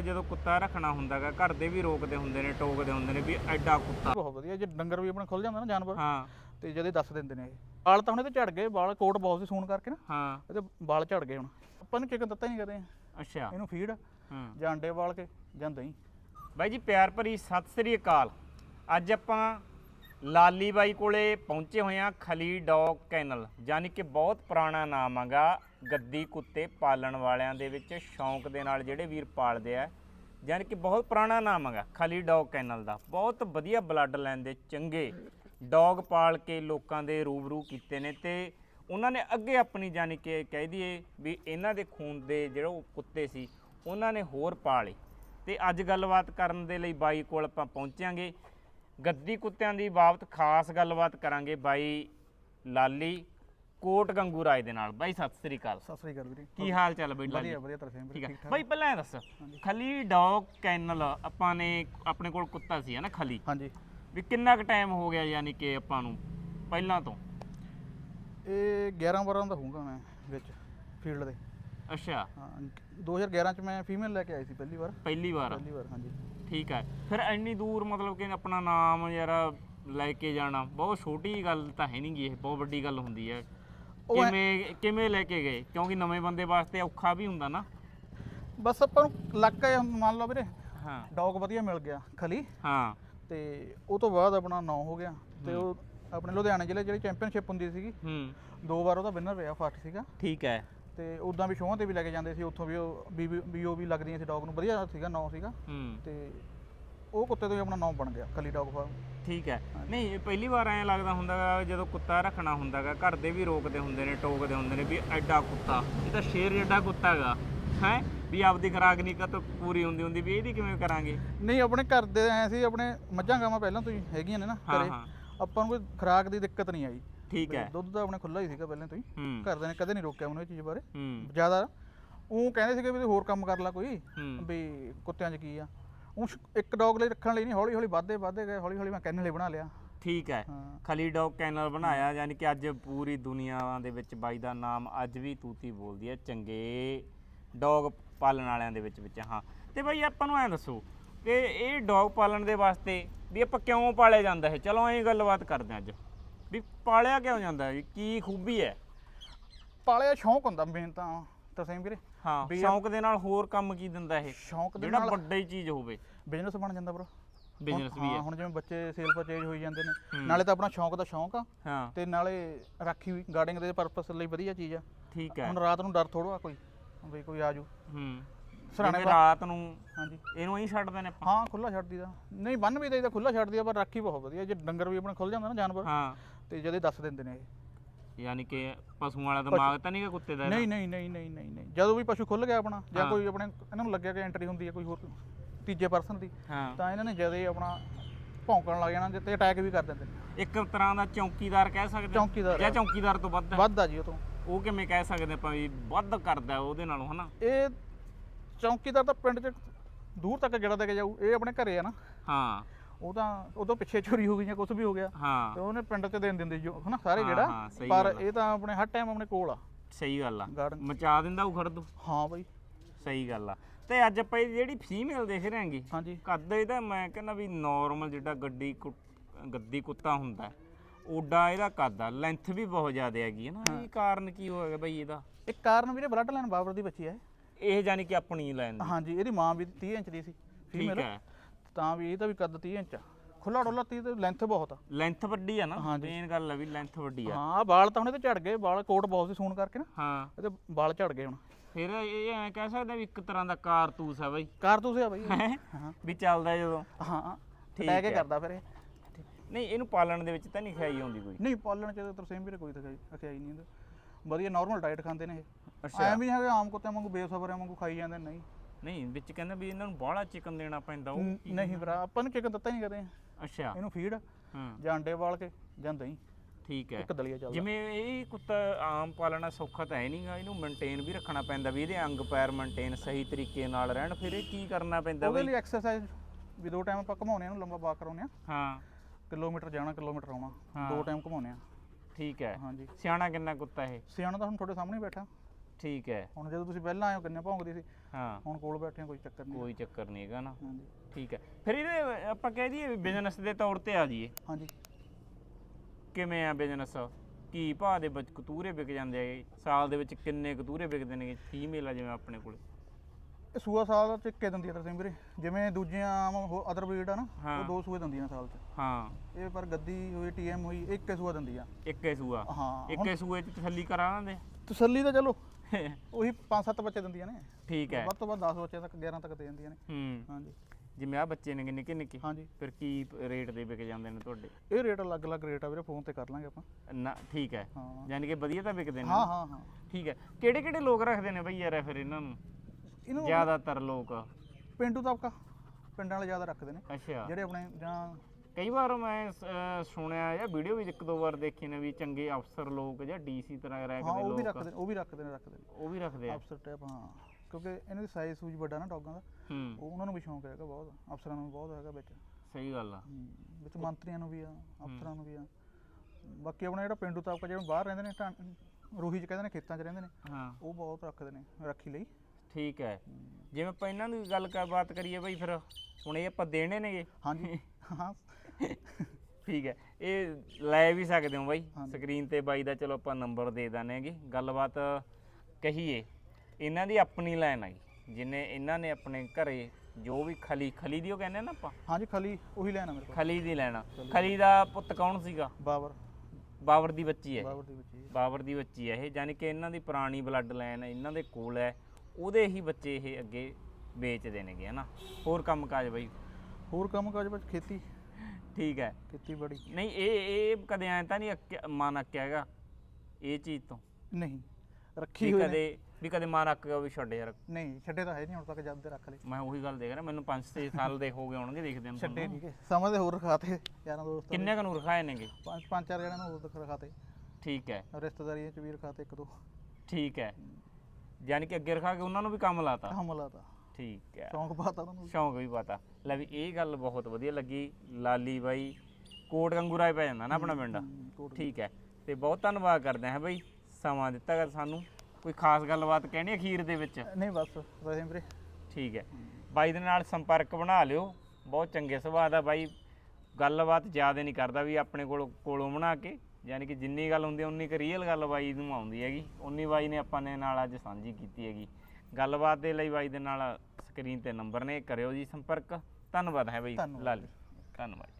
ਜਦੋਂ ਕੁੱਤਾ ਰੱਖਣਾ ਹੁੰਦਾਗਾ ਘਰ ਦੇ ਵੀ ਰੋਕਦੇ ਹੁੰਦੇ ਨੇ ਟੋਕਦੇ ਹੁੰਦੇ ਨੇ ਵੀ ਐਡਾ ਕੁੱਤਾ। ਬਹੁਤ ਵਧੀਆ ਜੇ ਡੰਗਰ ਵੀ ਆਪਣੇ ਖੁੱਲ ਜਾਂਦਾ ਨਾ ਜਾਨਵਰ ਹਾਂ। ਤੇ ਜਦੇ ਦੱਸ ਦਿੰਦੇ ਨੇ ਇਹ। ਵਾਲ ਤਾਂ ਹੁਣ ਇਹਦੇ ਝੜ ਗਏ ਵਾਲ ਕੋਟ ਬਹੁਤ ਸੀ ਸੂਣ ਕਰਕੇ ਨਾ ਹਾਂ। ਇਹਦੇ ਵਾਲ ਝੜ ਗਏ ਹੁਣ। ਆਪਾਂ ਨੂੰ ਚਿਕਨ ਦਿੱਤਾ ਨਹੀਂ ਕਦੇ। ਅੱਛਾ। ਇਹਨੂੰ ਫੀਡ ਹਾਂ। ਜਾਂ ਅੰਡੇ ਵਾਲ ਕੇ ਜਾਂ ਦਹੀਂ। ਬਾਈ ਜੀ ਪਿਆਰ ਭਰੀ ਸਤਿ ਸ੍ਰੀ ਅਕਾਲ। ਅੱਜ ਆਪਾਂ ਲਾਲੀ ਬਾਈ ਕੋਲੇ ਪਹੁੰਚੇ ਹੋਏ ਆ ਖਲੀ ਡੌਗ ਕੈਨਲ ਯਾਨੀ ਕਿ ਬਹੁਤ ਪੁਰਾਣਾ ਨਾਮ ਹੈਗਾ ਗੱਦੀ ਕੁੱਤੇ ਪਾਲਣ ਵਾਲਿਆਂ ਦੇ ਵਿੱਚ ਸ਼ੌਂਕ ਦੇ ਨਾਲ ਜਿਹੜੇ ਵੀਰ ਪਾਲਦੇ ਆ ਯਾਨੀ ਕਿ ਬਹੁਤ ਪੁਰਾਣਾ ਨਾਮ ਹੈਗਾ ਖਲੀ ਡੌਗ ਕੈਨਲ ਦਾ। ਬਹੁਤ ਵਧੀਆ ਬਲੱਡ ਲਾਈਨ ਦੇ ਚੰਗੇ ਡੌਗ ਪਾਲ ਕੇ ਲੋਕਾਂ ਦੇ ਰੂਬਰੂ ਕੀਤੇ ਨੇ ਤੇ ਉਹਨਾਂ ਨੇ ਅੱਗੇ ਆਪਣੀ ਯਾਨੀ ਕਿ ਕਹਿ ਦਈਏ ਵੀ ਇਹਨਾਂ ਦੇ ਖੂਨ ਦੇ ਜਿਹੜੇ ਉਹ ਕੁੱਤੇ ਸੀ, ਉਹਨਾਂ ਨੇ ਹੋਰ ਪਾਲੇ। ਤੇ ਅੱਜ ਗੱਲਬਾਤ ਕਰਨ ਦੇ ਲਈ ਬਾਈ ਕੋਲ ਆਪਾਂ ਪਹੁੰਚਾਂਗੇ। ਗੱਦੀ ਕੁੱਤਿਆਂ ਦੀ ਬਾਬਤ ਖਾਸ ਗੱਲਬਾਤ ਕਰਾਂਗੇ ਬਾਈ ਲਾਲੀ ਕੋਟ ਗੰਗੂ ਰਾਏ ਦੇ ਨਾਲ। ਬਾਈ ਸਤਿ ਸ੍ਰੀ ਅਕਾਲ। ਸਤਿ ਸ੍ਰੀ ਅਕਾਲ ਵੀਰੇ। ਕੀ ਹਾਲ ਚਾਲ ਬਾਈ ਲਾਲੀ? ਵਧੀਆ ਵਧੀਆ ਤਰਸੇਮ ਠੀਕ ਹੈ ਬਾਈ ਪਹਿਲਾਂ ਇਹ ਦੱਸ ਖਲੀ ਡੌਗ ਕੈਨਲ ਆਪਾਂ ਨੇ ਆਪਣੇ ਕੋਲ ਕੁੱਤਾ ਸੀ ਹੈ ਨਾ ਖਲੀ? ਹਾਂਜੀ। ਵੀ ਕਿੰਨਾ ਕੁ ਟਾਈਮ ਹੋ ਗਿਆ ਯਾਨੀ ਕਿ ਆਪਾਂ ਨੂੰ ਪਹਿਲਾਂ ਤੋਂ? ਇਹ 11 12 ਦਾ ਹੋਊਗਾ ਮੈਂ ਵਿੱਚ ਫੀਲਡ ਦੇ। ਅੱਛਾ। ਹਾਂ 2011 ਚ ਮੈਂ ਫੀਮੇਲ ਲੈ ਕੇ ਆਈ ਸੀ ਪਹਿਲੀ ਵਾਰ। ਪਹਿਲੀ ਵਾਰ। ਪਹਿਲੀ ਵਾਰ ਹਾਂਜੀ। ਠੀਕ ਹੈ। ਫਿਰ ਇੰਨੀ ਦੂਰ ਮਤਲਬ ਕਿ ਆਪਣਾ ਨਾਮ ਯਾਰ ਲੈ ਕੇ ਜਾਣਾ ਬਹੁਤ ਛੋਟੀ ਗੱਲ ਤਾਂ ਹੈ ਨਹੀਂਗੀ ਇਹ ਬਹੁਤ ਵੱਡੀ ਗੱਲ ਹੁੰਦੀ ਹੈ। ਕਿਵੇਂ ਕਿਵੇਂ ਲੈ ਕੇ ਗਏ? ਕਿਉਂਕਿ ਨਵੇਂ ਬੰਦੇ ਵਾਸਤੇ ਔਖਾ ਵੀ ਹੁੰਦਾ ਨਾ। ਬਸ ਆਪਾਂ ਨੂੰ ਲੱਕ ਮੰਨ ਲਓ ਵੀਰੇ। ਹਾਂ। ਡੌਗ ਵਧੀਆ ਮਿਲ ਗਿਆ ਖਲੀ। ਹਾਂ। ਤੇ ਉਹ ਤੋਂ ਬਾਅਦ ਆਪਣਾ 9 ਹੋ ਗਿਆ। ਤੇ ਉਹ ਆਪਣੇ ਲੁਧਿਆਣੇ ਜ਼ਿਲ੍ਹੇ ਜਿਹੜੀ ਚੈਂਪੀਅਨਸ਼ਿਪ ਹੁੰਦੀ ਸੀਗੀ ਹੂੰ। ਦੋ ਵਾਰ ਉਹਦਾ ਵਿਨਰ ਰਿਹਾ ਫਸਟ ਸੀਗਾ। ਠੀਕ ਹੈ। ਤੇ ਉਦਾਂ ਵੀ ਸ਼ੋਆਂ ਤੇ ਵੀ ਲੈ ਕੇ ਜਾਂਦੇ ਸੀ ਉੱਥੋਂ ਵੀ ਉਹ ਬੀਓ ਵੀ ਲੱਗਦੀਆਂ ਸੀ ਡੌਗ ਨੂੰ ਵਧੀਆ ਸੀਗਾ 9 ਸੀਗਾ। ਹੂੰ। ਤੇ ਉਹ ਕੁੱਤੇ ਤੋਂ ਹੀ ਆਪਣਾ ਨਾਮ ਬਣ ਗਿਆ ਖਲੀ ਡੌਗ ਫਾਰਮ। ਠੀਕ ਹੈ। ਨਹੀਂ ਪਹਿਲੀ ਵਾਰ ਐਂ ਲੱਗਦਾ ਹੁੰਦਾਗਾ ਜਦੋਂ ਕੁੱਤਾ ਰੱਖਣਾ ਹੁੰਦਾਗਾ ਘਰ ਦੇ ਵੀ ਰੋਕਦੇ ਹੁੰਦੇ ਨੇ ਟੋਕਦੇ ਹੁੰਦੇ ਨੇ ਵੀ ਐਡਾ ਕੁੱਤਾ ਇਹ ਤਾਂ ਸ਼ੇਰ ਜਿੱਡਾ ਕੁੱਤਾ ਹੈਗਾ ਹੈ? ਵੀ ਆਪਦੀ ਖਰਾਕ ਨਹੀਂ ਕਾ ਪੂਰੀ ਹੁੰਦੀ ਹੁੰਦੀ ਵੀ ਇਹਦੀ ਕਿਵੇਂ ਕਰਾਂਗੇ? ਨਹੀਂ ਆਪਣੇ ਘਰ ਦੇ ਐ ਸੀ ਆਪਣੇ ਮੱਝਾਂ ਗਾਵਾਂ ਪਹਿਲਾਂ ਤੋਂ ਹੀ ਹੈਗੀਆਂ ਨੇ ਨਾ ਘਰੇ। ਆਪਾਂ ਨੂੰ ਕੋਈ ਖਰਾਕ ਦੀ ਦਿੱਕਤ ਨਹੀਂ ਆਈ। ਠੀਕ ਹੈ। ਦੁੱਧ ਤਾਂ ਆਪਣੇ ਖੁੱਲਾ ਹੀ ਸੀਗਾ ਪਹਿਲਾਂ ਤੋਂ ਹੀ। ਹੂੰ। ਘਰਦਿਆਂ ਨੇ ਕਦੇ ਨਹੀਂ ਰੋਕਿਆ ਮੈਨੂੰ ਇਹ ਚੀਜ਼ ਬਾਰੇ। ਹੂੰ। ਜ਼ਿਆਦਾ ਉਹ ਕਹਿੰਦੇ ਸੀਗੇ ਵੀ ਤੂੰ ਹੋਰ ਕੰਮ ਕਰ ਲੈ ਕੋਈ ਹੂੰ। ਵੀ ਕੁੱਤਿਆਂ 'ਚ ਕੀ ਆ। ਉਹ ਇੱਕ ਡੌਗ ਲਈ ਰੱਖਣ ਲਈ ਨਹੀਂ ਹੌਲੀ ਹੌਲੀ ਵੱਧਦੇ ਵੱਧਦੇ ਗਏ ਹੌਲੀ ਹੌਲੀ ਮੈਂ ਕੈਨਲ ਹੀ ਬਣਾ ਲਿਆ। ਠੀਕ ਹੈ। ਹਾਂ। ਖਲੀ ਡੌਗ ਕੈਨਲ ਬਣਾਇਆ ਯਾਨੀ ਕਿ ਅੱਜ ਪੂਰੀ ਦੁਨੀਆ ਦੇ ਵਿੱਚ ਬਾਈ ਦਾ ਨਾਮ ਅੱਜ ਵੀ ਤੂਤੀ ਬੋਲਦੀ ਹੈ ਚੰਗੇ ਡੌਗ ਪਾਲਣ ਵਾਲਿਆਂ ਦੇ ਵਿੱਚ ਵਿੱਚ ਹਾਂ। ਤੇ ਬਾਈ ਆਪਾਂ ਨੂੰ ਐਂ ਦੱਸੋ ਕਿ ਇਹ ਡੌਗ ਪਾਲਣ ਦੇ ਵਾਸਤੇ ਵੀ ਆਪਾਂ ਕਿਉਂ ਪਾਲਿਆ ਜਾਂਦਾ ਹੈ ਚਲੋ ਐਂ ਗੱਲਬਾਤ ਕਰਦੇ ਹਾਂ ਅੱਜ। ਵੀ ਪਾਲਿਆ ਕਿਉਂ ਜਾਂਦਾ ਹੈ? ਕੀ ਖੂਬੀ ਹੈ? ਪਾਲਿਆ ਸ਼ੌਂਕ ਹੁੰਦਾ ਮੇਨ ਤਾਂ ਤਰਸੇਮ ਵੀਰੇ। ਹਾਂ ਵੀ ਸ਼ੌਂਕ ਦੇ ਨਾਲ ਹੋਰ ਕੰਮ ਕੀ ਦਿੰਦਾ ਇਹ? ਸ਼ੌਂਕ ਦੇ ਜਿਹੜਾ ਨਾਲ ਵੱਡਾ ਹੀ ਚੀਜ਼ ਹੋਵੇ। ਬਿਜ਼ਨਸ ਬਣ ਜਾਂਦਾ ਬਰੋ ਬਿਜ਼ਨਸ ਵੀ ਹਾਂ ਹੁਣ ਜਿਵੇਂ ਬੱਚੇ ਸੇਲ ਪਰਚੇਜ ਹੋਈ ਜਾਂਦੇ ਨੇ। ਹੂੰ। ਨਾਲੇ ਤਾਂ ਆਪਣਾ ਸ਼ੌਂਕ ਦਾ ਸ਼ੌਂਕ ਆ। ਹਾਂ। ਤੇ ਨਾਲੇ ਰਾਖੀ ਵੀ ਗਾਰਡਿੰਗ ਦੇ ਪਰਪਸ ਲਈ ਵਧੀਆ ਚੀਜ਼ ਆ। ਠੀਕ ਹੈ। ਹੁਣ ਰਾਤ ਨੂੰ ਡਰ ਥੋੜੋ ਆ ਕੋਈ ਵੀ ਕੋਈ ਆਜੂ ਹੂੰ। ਸਰਾਣੇ ਜਿਵੇਂ ਰਾਤ ਨੂੰ ਹਾਂਜੀ। ਇਹਨੂੰ ਛੱਡਦੇ ਨੇ ਆਪਾਂ। ਹਾਂ ਖੁੱਲਾ ਛੱਡ ਦੀਦਾ ਨਹੀਂ ਬੰਨ ਵੀ ਦੇਈਦਾ ਖੁੱਲਾ ਛੱਡ ਦੀਦਾ ਪਰ ਰਾਖੀ ਬਹੁਤ ਵਧੀਆ। ਜੇ ਡੰਗਰ ਵੀ ਆਪਣੇ ਖੁੱਲ ਜਾਂਦਾ ਨਾ ਜਾਨਵਰ। ਹਾਂ। ਤੇ ਜਦੇ ਦੱਸ ਦਿੰਦੇ ਨੇ ਇਹ। ਯਾਨੀ ਕਿ ਪਸ਼ੂਆਂ ਵਾਲਾ ਦਿਮਾਗ ਤਾਂ ਨਹੀਂਗਾ ਕੁੱਤੇ ਦਾ? ਨਹੀਂ ਨਹੀਂ ਨਹੀਂ ਨਹੀਂ ਨਹੀਂ ਨਹੀਂ। ਜਦੋਂ ਵੀ ਪਸ਼ੂ ਖੁੱਲ ਗਿਆ ਆਪਣਾ ਜਾਂ ਹਾਂ। ਕੋਈ ਆਪਣੇ ਇਹਨਾਂ ਨੂੰ ਲੱਗਿਆ ਕਿ ਐਂਟਰੀ ਹੁੰਦੀ ਹੈ ਕੋਈ ਹੋਰ ਤੀਜੇ ਪਰਸਨ ਦੀ ਹਾਂ। ਤਾਂ ਇਹਨਾਂ ਨੇ ਜਦੇ ਆਪਣਾ ਭੌਂਕਣ ਲੱਗ ਜਾਣਾ ਤੇ ਅਟੈਕ ਵੀ ਕਰ ਦਿੰਦੇ ਨੇ। ਇੱਕ ਤਰ੍ਹਾਂ ਦਾ ਚੌਕੀਦਾਰ ਕਹਿ ਸਕਦੇ ਹਾਂ। ਚੌਕੀਦਾਰ ਜਾਂ ਚੌਕੀਦਾਰ ਤੋਂ ਵੱਧ? ਹੈ। ਵੱਧ ਆ ਜੀ ਉਹ ਤੋਂ। ਉਹ ਕਿਵੇਂ ਕਹਿ ਸਕਦੇ ਆਪਾਂ ਵੀ ਵੱਧ ਕਰਦਾ ਉਹਦੇ ਨਾਲੋਂ ਹਨਾ? ਇਹ ਚੌਕੀਦਾਰ ਤਾਂ ਪਿੰਡ 'ਚ ਦੂਰ ਤੱਕ ਜਿਹੜਾ ਦੇ ਕੇ ਜਾਊ ਇਹ ਆਪਣੇ ਘਰੇ ਆ ਨਾ। ਹਾਂ। ਉਹ ਤਾਂ ਉਦੋਂ ਪਿੱਛੇ ਚੋਰੀ ਹੋ ਗਈ ਜਾਂ ਕੁਝ ਵੀ ਹੋ ਗਿਆ। ਤੇ ਹਾਂ ਉਹਨੇ ਪਿੰਡ 'ਚ ਦੇਣ ਦਿੰਦੇ ਜੋ ਹਨਾ ਸਾਰੇ ਹਾਂ, ਜਿਹੜਾ? ਹਾਂ, ਸਹੀ ਪਰ ਗੱਲ ਆ। ਇਹ ਤਾਂ ਆਪਣੇ ਹਰ ਟਾਈਮ ਆਪਣੇ ਕੋਲ ਆ। ਸਹੀ ਗੱਲ ਆ। ਗਾਰਡਨ ਮਚਾ ਦਿੰਦਾ ਉਹ ਖੜਦੂ ਹਾਂ ਬਾਈ। ਸਹੀ ਗੱਲ ਆ। ਤੇ ਅੱਜ ਆਪਾਂ ਇਹ ਜਿਹੜੀ ਫੀਮੇਲ ਦੇਖ ਰਹੇ ਹਾਂਗੇ। ਹਾਂਜੀ। ਕੱਦ ਇਹਦਾ ਮੈਂ ਕਹਿੰਦਾ ਵੀ ਨਾਰਮਲ ਜਿਹੜਾ ਗੱਡੀ ਕੁ- ਗੱਦੀ ਕੁੱਤਾ ਹੁੰਦਾ ਓਡਾ ਇਹਦਾ ਕੱਦ ਆ। ਲੈਂਥ ਵੀ ਬਹੁਤ ਜ਼ਿਆਦਾ ਹੈਗੀ ਹੈ ਨਾ। ਇਹ ਕਾਰਨ ਕੀ ਹੋਏਗਾ ਬਈ ਇਹਦਾ? ਇੱਕ ਕਾਰਨ ਵੀਰੇ ਬਲੱਡ ਲਾਈਨ ਬਾਬਰ ਦੀ ਬੱਚੀ ਹੈ ਇਹ। ਜਾਨੀ ਕਿ ਆਪਣੀ ਦੀ। ਹਾਂਜੀ ਇਹਦੀ ਮਾਂ ਵੀ 30 ਇੰਚ ਦੀ ਸੀ। ਠੀਕ ਫੀਮੇਲ ਹੈ। ਤਾਂ ਵੀ ਇਹਦਾ ਵੀ ਕੱਦ 30 ਇੰਚ। ਆ ਖੁੱਲਾ ਡੋਲਾ 30 ਤੇ ਲੈਂਥ ਬਹੁਤ ਆ। ਲੈਂਥ ਵੱਡੀ ਆ ਨਾ ਹਾਂਜੀ। ਮੇਨ ਗੱਲ ਆ ਵੀ ਲੈਂਥ ਵੱਡੀ ਆ। ਹਾਂ ਆਹ ਵਾਲ ਤਾਂ ਹੁਣ ਇਹਦੇ ਝੜ ਗਏ ਵਾਲ ਕੋਟ ਬਹੁਤ ਸੀ ਸੂਣ ਕਰਕੇ ਨਾ। ਹਾਂ। ਇਹਦੇ ਵਾਲ ਝੜ ਗਏ ਹੁਣ। ਫਿਰ ਇਹ ਐਂ ਕਹਿ ਸਕਦੇ ਵੀ ਇੱਕ ਤਰ੍ਹਾਂ ਦਾ ਕਾਰਤੂਸ ਆ ਬਈ। ਕਾਰਤੂਸ ਆ ਬਾਈ। ਇਹ। ਹੈਂ? ਹਾਂ। ਵੀ ਚੱਲਦਾ ਜਦੋਂ। ਹਾਂ ਠੀਕ ਅਟੈਕ ਹੈ। ਕਰਦਾ ਫਿਰ ਇਹ। ਨਹੀਂ ਇਹਨੂੰ ਪਾਲਣ ਦੇ ਵਿੱਚ ਤਾਂ ਨਹੀਂ ਖਾਈ ਆਉਂਦੀ ਕੋਈ। ਨਹੀਂ ਪਾਲਣ ਚ ਤਰਸੇਮ ਵੀਰੇ ਕੋਈ ਤਾਂ ਅਖਿਆਈ ਨਹੀਂ ਇਹਦਾ ਵਧੀਆ ਨਾਰਮਲ ਡਾਈਟ ਖਾਂਦੇ ਨੇ ਇਹ। ਐਂ ਵੀ ਨਹੀਂ ਹੈਗੇ ਆਮ ਕੁੱਤਿਆਂ ਵਾਂਗੂ ਬੇਸਬਰਿਆਂ ਵਾਂਗੂ ਖਾਈ ਜਾਂਦੇ ਨਹੀਂ। ਨਹੀਂ ਵਿੱਚ ਕਹਿੰਦੇ ਵੀ ਇਹਨਾਂ ਨੂੰ ਬਾਹਲਾ ਚਿਕਨ ਦੇਣਾ ਪੈਂਦਾ ਉਹ ਨਹੀਂ ਭਰਾ ਆਪਾਂ ਨੂੰ ਚਿਕਨ ਦਿੱਤਾ ਹੀ ਨਹੀਂ ਕਦੇ। ਅੱਛਾ। ਇਹਨੂੰ ਫੀਡ ਹਾਂ। ਜਾਂ ਅੰਡੇ ਵਾਲ ਕੇ ਜਾਂ ਦਹੀਂ। ਠੀਕ ਹੈ। ਇੱਕ ਦਲੀਆ ਚੱਲਦਾ। ਜਿਵੇਂ ਇਹ ਕੁੱਤਾ ਆਮ ਪਾਲਣਾ ਸੌਖਾ ਤਾਂ ਹੈ ਨਹੀਂਗਾ ਇਹਨੂੰ ਮੇਨਟੇਨ ਵੀ ਰੱਖਣਾ ਪੈਂਦਾ ਵੀ ਇਹਦੇ ਅੰਗ ਪੈਰ ਮੇਨਟੇਨ ਸਹੀ ਤਰੀਕੇ ਨਾਲ ਰਹਿਣ ਫਿਰ ਇਹ ਕੀ ਕਰਨਾ ਪੈਂਦਾ ਉਹਦੇ ਲਈ ਐਕਸਰਸਾਈਜ਼ ਵੀ ਦੋ ਟਾਈਮ ਆਪਾਂ ਘਮਾਉਣੇ ਇਹਨੂੰ ਲੰਬਾ ਵਾਕ ਕਰਾਉਣੇ ਆ ਹਾਂ। ਕਿਲੋਮੀਟਰ ਜਾਣਾ ਕਿਲੋਮੀਟਰ ਆਉਣਾ। ਦੋ ਟਾਈਮ ਘਮਾਉਣੇ ਆ ਠੀਕ ਹੈ। ਹਾਂਜੀ। ਸਿਆਣਾ ਕਿੰਨਾ ਕੁੱਤਾ ਇਹ? ਸਿਆਣਾ ਤਾਂ ਹੁਣ ਤੁਹਾਡੇ ਸਾਹਮਣੇ ਬੈਠਾ। ਠੀਕ ਹੈ। ਹੁਣ ਜਦੋਂ ਤੁਸੀਂ ਪਹਿਲਾਂ ਆਏ ਹੋ ਕਿੰਨੇ ਭੌਂਕਦੀ ਸੀ? ਹਾਂ। ਹੁਣ ਕੋਲ ਬੈਠੇ ਆ ਕੋਈ ਚੱਕਰ ਨਹੀਂ। ਕੋਈ ਚੱਕਰ ਨਹੀਂ ਹੈਗਾ ਨਾ। ਹਾਂਜੀ। ਠੀਕ ਹੈ। ਫਿਰ ਇਹਦੇ ਆਪਾਂ ਕਹਿ ਦਈਏ ਬਿਜ਼ਨਸ ਦੇ ਤੌਰ ਤੇ ਆ ਜਾਈਏ। ਹਾਂਜੀ। ਕਿਵੇਂ ਆ ਬਿਜ਼ਨਸ ਕੀ ਭਾਅ ਦੇ ਵਿੱਚ ਕਤੂਰੇ ਵਿਕ ਜਾਂਦੇ ਹੈਗੇ? ਸਾਲ ਦੇ ਵਿੱਚ ਕਿੰਨੇ ਕਤੂਰੇ ਵਿਕਦੇ ਨੇਗੇ? ਫੀਮੇਲ ਆ ਜਿਵੇਂ ਆਪਣੇ ਕੋਲ। ਸੂਆ ਸਾਲ ਚ ਇੱਕੇ ਦਿੰਦੀ ਆ ਤਰਸੇਮ ਵੀਰੇ। ਜਿਵੇਂ ਦੂਜੀਆਂ ਆਮ ਅਦਰ ਬਰੀਡ ਆ ਨਾ ਹਾਂ। ਉਹ ਦੋ ਸੂਏ ਦਿੰਦੀਆਂ ਨੇ ਸਾਲ ਚ। ਹਾਂ। ਇਹ ਪਰ ਗੱਦੀ ਹੋਈ ਟੀਐਮ ਹੋਈ ਇੱਕੇ ਸੂਆ ਦਿੰਦੀ ਆ। ਇੱਕੇ ਸੂਆ। ਹਾਂ ਇੱਕੇ ਸੂਏ ਚ ਤਸੱਲੀ ਕਰਾ ਦਿੰਦੇ। ਤਸੱਲੀ ਤਾਂ ਚਲੋ। ਉਹੀ 5-7 ਬੱਚੇ ਦਿੰਦੀਆਂ ਨੇ। ਠੀਕ ਹੈ। ਵੱਧ ਤੋਂ ਵੱਧ 10 ਬੱਚੇ ਤੱਕ 11 ਤੱਕ ਦੇ ਦਿੰਦੀਆਂ ਨੇ। ਹੂੰ। ਹਾਂਜੀ। ਜਿਵੇਂ ਆ ਬੱਚੇ ਨੇ ਨਿੱਕੇ ਨਿੱਕੇ ਹਾਂਜੀ। ਫਿਰ ਕੀ ਰੇਟ ਦੇ ਵਿਕ ਜਾਂਦੇ ਨੇ ਤੁਹਾਡੇ? ਇਹ ਰੇਟ ਅਲੱਗ-ਅਲੱਗ ਰੇਟ ਆ ਵੀਰੇ ਫੋਨ ਤੇ ਕਰ ਲਾਂਗੇ ਆਪਾਂ। ਨਾ ਠੀਕ ਹੈ। ਯਾਨੀ ਕਿ ਵਧੀਆ ਤਾਂ ਵਿਕਦੇ ਨੇ? ਹਾਂ ਹਾਂ ਹਾਂ। ਠੀਕ ਹੈ। ਕਿਹੜੇ ਕਿਹੜੇ ਲੋਕ ਰੱਖਦੇ ਨੇ ਬਈ ਯਾਰ ਫਿਰ ਇਹਨਾਂ ਨੂੰ? ਇਹਨੂੰ ਜ਼ਿਆਦਾਤਰ ਲੋਕ। ਪਿੰਡੂ ਤਬਕਾ। ਪਿੰਡਾਂ ਵਾਲੇ ਜ਼ਿਆਦਾ ਰੱਖਦੇ ਨੇ। ਅੱਛਾ। ਜਿਹੜੇ ਆਪਣੇ ਜਾਂ ਕਈ ਵਾਰ ਮੈਂ ਅਹ, ਸੁਣਿਆ ਜਾਂ ਵੀਡੀਓ ਵੀ ਇੱਕ ਦੋ ਵਾਰ ਦੇਖੀ ਨੇ ਵੀ ਚੰਗੇ ਅਫਸਰ ਲੋਕ ਜਾਂ ਡੀਸੀ ਤਰ੍ਹਾਂ ਹਾਂ ਰੱਖਦੇ ਉਹ ਵੀ ਲੋਕ। ਰੱਖਦੇ ਉਹ ਵੀ ਰੱਖਦੇ ਨੇ ਰੱਖਦੇ ਨੇ। ਉਹ ਵੀ ਰੱਖਦੇ ਆ। ਅਫਸਰ ਟਾਈਪ ਹਾਂ। ਕਿਉਂਕਿ ਇਹਨਾਂ ਦੀ ਸਾਈਜ਼ ਸੂਜ ਵੱਡਾ ਨਾ ਡੌਗਾਂ ਦਾ। ਹੂੰ। ਉਹ ਉਹਨਾਂ ਨੂੰ ਵੀ ਸ਼ੌਂਕ ਹੈਗਾ ਬਹੁਤ ਅਫਸਰਾਂ ਨੂੰ ਬਹੁਤ ਹੈਗਾ ਵਿੱਚ। ਸਹੀ ਗੱਲ ਆ। ਹਮ, ਵਿੱਚ ਮੰਤਰੀਆਂ ਨੂੰ ਵੀ ਆ ਅਫਸਰਾਂ ਨੂੰ ਵੀ ਆ। ਬਾਕੀ ਆਪਣਾ ਜਿਹੜਾ ਪਿੰਡੂ ਤਬਕਾ ਜਿਹੜੇ ਬਾਹਰ ਰਹਿੰਦੇ ਨੇ ਢਾਂ- ਰੂਹੀ ਚ ਕਹਿੰਦੇ ਨੇ ਖੇਤਾਂ 'ਚ ਰਹਿੰਦੇ ਨੇ ਹਾਂ। ਉਹ ਬਹੁਤ ਰੱਖਦੇ ਨੇ ਰੱਖੀ ਲਈ। ਠੀਕ ਹੈ। ਜਿਵੇਂ ਆਪਾਂ ਇਹਨਾਂ ਦੀ ਗੱਲ ਕਰ ਬਾਤ ਕਰੀਏ ਬਈ ਫਿਰ ਹੁਣ ਇਹ ਆਪਾਂ ਦੇਣੇ ਨੇਗੇ। ਹਾਂਜੀ। ਹਾਂ। ਠੀਕ ਹੈ। ਇਹ ਲੈ ਵੀ ਸਕਦੇ ਹੋ ਬਾਈ। ਸਕਰੀਨ ਤੇ ਬਾਈ ਦਾ ਚਲੋ ਆਪਾਂ ਨੰਬਰ ਦੇ ਦਾਂਗੇ ਗੱਲਬਾਤ ਕਹੀਏ ਇਹਨਾਂ ਦੀ ਆਪਣੀ ਲਾਈਨ ਆਈ ਜਿਨੇ ਇਹਨਾਂ ਨੇ ਆਪਣੇ ਘਰੇ ਜੋ ਵੀ ਖਲੀ ਖਲੀ ਦੀ ਉਹ ਕਹਿੰਦੇ ਆ ਨਾ ਆਪਾਂ? ਹਾਂਜੀ ਖਲੀ ਉਹੀ ਲੈਣਾ ਮੇਰੇ ਕੋਲ। ਖਲੀ ਦੀ ਲੈਣਾ ਖਲੀ ਦਾ। ਪੁੱਤ ਕੌਣ ਸੀਗਾ? ਬਾਬਰ। ਬਾਬਰ ਦੀ ਬੱਚੀ ਹੈ। ਬਾਬਰ ਦੀ ਬੱਚੀ ਹੈ। ਬਾਬਰ ਦੀ ਬੱਚੀ ਹੈ ਇਹ ਯਾਨੀ ਕਿ ਇਹਨਾਂ ਦੀ ਪੁਰਾਣੀ ਬਲੱਡ ਲਾਈਨ ਇਹਨਾਂ ਦੇ ਕੋਲ ਹੈ। ਉਹਦੇ ਹੀ ਬੱਚੇ ਇਹ ਅੱਗੇ ਵੇਚਦੇ ਨੇਗੇ ਹਨਾ ਹੋਰ ਕੰਮ ਕਾਜ ਬਾਈ? ਹੋਰ ਕੰਮ ਕਾਜ ਵਿੱਚ ਖੇਤੀ। ਠੀਕ ਹੈ। ਖੇਤੀਬਾੜੀ ਨਹੀਂ ਇਹ ਇਹ ਕਦੇ ਐਂ ਤਾਂ ਨਹੀਂ ਅੱਕਿਆ- ਮਨ ਅੱਕਿਆ ਹੈਗਾ ਇਹ ਚੀਜ਼ ਤੋਂ? ਨਹੀਂ ਰੱਖੀ ਵੀ ਹੋਈ ਨੇ। ਕਦੇ ਵੀ ਕਦੇ ਮਨ ਅੱਕ ਗਿਆ ਵੀ ਛੱਡ ਯਾਰ। ਨਹੀਂ ਛੱਡੇ ਤਾਂ ਹੈ ਨਹੀਂ ਹੁਣ ਤੱਕ ਜਦ ਦੇ ਰੱਖ ਲਏ। ਮੈਂ ਉਹੀ ਗੱਲ ਦੇਖ ਰਿਹਾ ਮੈਨੂੰ 5-6 ਸਾਲ ਦੇ ਹੋ ਗਏ ਹੋਣਗੇ ਦੇਖਦੇ ਨੂੰ ਛੱਡੇ ਤੁਹਾਨੂੰ। ਨਹੀਂ ਗਏ ਸਮਾਂ ਦੇ ਹੋਰ ਰਖਾਤੇ ਯਾਰਾਂ ਦੋਸਤਾਂ ਦੇ। ਕਿੰਨੇ ਕੁ ਨੂੰ ਰਖਾਏ ਨੇਗੇ ਪੰਜ ਪੰਜ ਚਾਰ ਜਣਿਆਂ ਨੂੰ ਹੋਰ ਰਖਾਤੇ। ਠੀਕ ਹੈ। ਰਿਸ਼ਤੇਦਾਰੀਆਂ ਚ ਵੀ ਰਖਾਤੇ ਇੱਕ ਦੋ। ਠੀਕ ਹੈ। ਯਾਨੀ ਕਿ ਅੱਗੇ ਰਖਾ ਕੇ ਉਹਨਾਂ ਨੂੰ ਵੀ ਕੰਮ ਲਾਤਾ? ਹਮਲਾ ਤਾਂ ਠੀਕ ਹੈ। ਸ਼ੌਂਕ ਪਾਤਾ ਉਹਨਾਂ ਨੂੰ। ਸ਼ੌਂਕ ਵੀ ਪਤਾ। ਲੈ ਵੀ ਇਹ ਗੱਲ ਬਹੁਤ ਵਧੀਆ ਲੱਗੀ। ਲਾਲੀ ਬਾਈ ਕੋਟ ਗੰਗੂਰਾਏ ਪੈ ਜਾਂਦਾ ਨਾ ਆਪਣਾ ਪਿੰਡ। ਠੀਕ ਹੈ। ਤੇ ਬਹੁਤ ਧੰਨਵਾਦ ਕਰਦੇ ਹਾਂ ਬਈ। ਸਮਾਂ ਦਿੱਤਾ ਗਾ ਸਾਨੂੰ। ਕੋਈ ਖਾਸ ਗੱਲਬਾਤ ਕਹਿਣੀ ਅਖੀਰ ਦੇ ਵਿੱਚ? ਨਹੀਂ ਬਸ ਰਹਿਮ ਵੀਰੇ। ਠੀਕ ਹੈ। ਬਾਈ ਦੇ ਨਾਲ ਸੰਪਰਕ ਬਣਾ ਲਿਓ। ਬਹੁਤ ਚੰਗੇ ਸੁਭਾਅ ਦਾ ਬਾਈ। ਗੱਲਬਾਤ ਜ਼ਿਆਦਾ ਨਹੀਂ ਕਰਦਾ ਵੀ ਆਪਣੇ ਕੋਲ ਕੋਲੋਂ ਬਣਾ ਕੇ। ਯਾਨੀ ਕਿ ਜਿੰਨੀ ਗੱਲ ਹੁੰਦੀ ਹੈ ਉਨੀ ਕੁ ਰੀਅਲ ਗੱਲ ਬਾਈ ਨੂੰ ਆਉਂਦੀ ਹੈਗੀ। ਉਨੀ ਬਾਈ ਨੇ ਆਪਾਂ ਨੇ ਨਾਲ ਅੱਜ ਸਾਂਝੀ ਕੀਤੀ ਹੈਗੀ। ਗੱਲਬਾਤ ਦੇ ਲਈ ਬਾਈ ਦੇ ਨਾਲ ਸਕਰੀਨ ਤੇ ਨੰਬਰ ਨੇ ਕਰਿਓ ਜੀ ਸੰਪਰਕ। ਧੰਨਵਾਦ ਹੈ ਬਾਈ। ਧੰਨਵਾਦ। ਲਾਲੀ ਧੰਨਵਾਦ